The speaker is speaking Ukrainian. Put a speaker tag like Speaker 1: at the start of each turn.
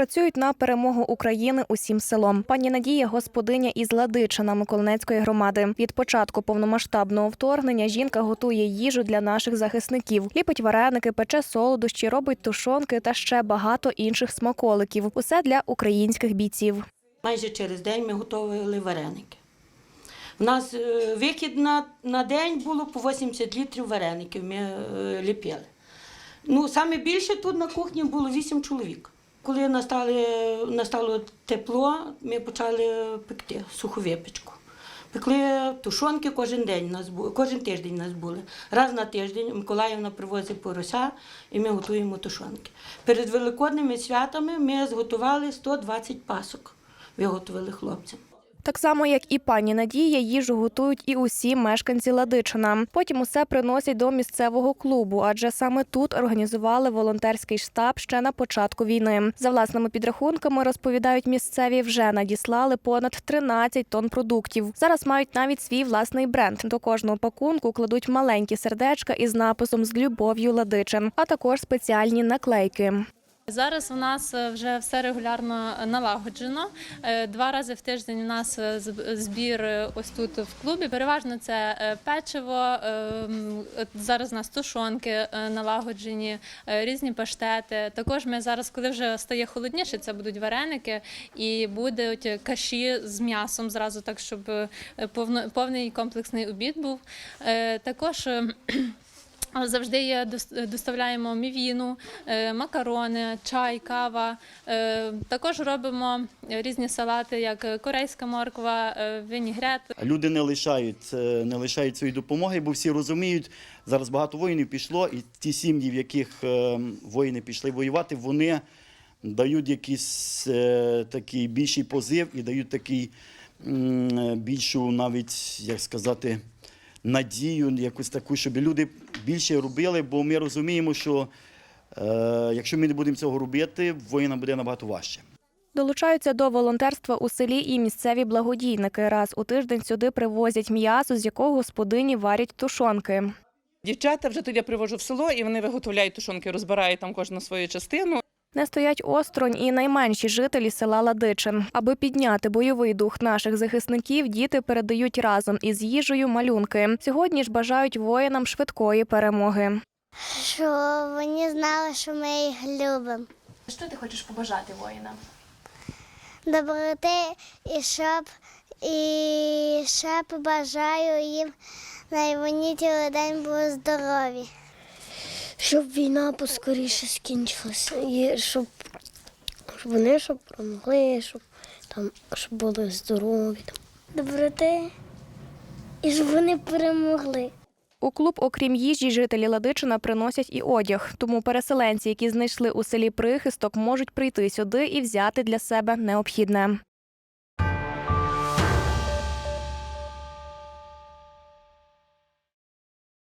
Speaker 1: Працюють на перемогу України усім селом. Пані Надія господиня із Ладичина Миколинецької громади. Від початку повномасштабного вторгнення жінка готує їжу для наших захисників, ліпить вареники, пече солодощі, робить тушонки та ще багато інших смаколиків. Усе для українських бійців.
Speaker 2: Майже через день ми готували вареники. У нас е, вихід на, на день було по 80 літрів вареників ми е, ліпили. Ну, саме більше тут на кухні було 8 чоловік. Коли настали, настало тепло, ми почали пекти суху випічку. Пекли тушонки кожен день, нас були, кожен тиждень нас були. Раз на тиждень Миколаївна привозить порося і ми готуємо тушонки. Перед великодними святами ми зготували 120 пасок. Виготовили хлопцям.
Speaker 1: Так само, як і пані Надія, їжу готують і усі мешканці Ладичина. Потім усе приносять до місцевого клубу, адже саме тут організували волонтерський штаб ще на початку війни. За власними підрахунками розповідають місцеві, вже надіслали понад 13 тонн продуктів. Зараз мають навіть свій власний бренд. До кожного пакунку кладуть маленькі сердечка із написом з любов'ю Ладичин, а також спеціальні наклейки.
Speaker 3: Зараз у нас е, вже все регулярно налагоджено. Е, Два рази в тиждень у нас е, збір ось тут в клубі. Переважно це печиво. е, м, от Зараз у нас тушонки налагоджені, різні паштети. Також ми зараз, коли вже стає холодніше, це будуть вареники і будуть каші з м'ясом зразу, так щоб повний комплексний обід був. Також Завжди є дос- доставляємо мівіну, е, макарони, чай, кава. Е, Також робимо різні салати, як корейська морква, е, вінігрет.
Speaker 4: Люди не лишають, не лишають своєї допомоги, бо всі розуміють, зараз багато воїнів пішло, і ті сім'ї, в яких воїни пішли воювати, вони дають якийсь такий більший позив і дають такий більшу навіть, як сказати, надію, якусь таку, щоб люди більше робили, бо ми розуміємо, що е, якщо ми не будемо цього робити, воїнам буде набагато важче.
Speaker 1: Долучаються до волонтерства у селі і місцеві благодійники. Раз у тиждень сюди привозять м'ясо, з якого господині варять тушонки.
Speaker 5: Дівчата вже тоді я привожу в село, і вони виготовляють тушонки, розбирають там кожну свою частину.
Speaker 1: Не стоять осторонь і найменші жителі села Ладичин. Аби підняти бойовий дух наших захисників, діти передають разом із їжею малюнки. Сьогодні ж бажають воїнам швидкої перемоги.
Speaker 6: Що вони знали, що ми їх любимо.
Speaker 1: Що ти хочеш побажати воїнам?
Speaker 6: Доброти і щоб і ще побажаю їм на вони цілий день були здорові.
Speaker 7: Щоб війна поскоріше скінчилася, і щоб, щоб вони щоб промогли, щоб там щоб були здорові. Там.
Speaker 6: Доброти і щоб вони перемогли.
Speaker 1: У клуб, окрім їжі, жителі Ладичина приносять і одяг. Тому переселенці, які знайшли у селі прихисток, можуть прийти сюди і взяти для себе необхідне.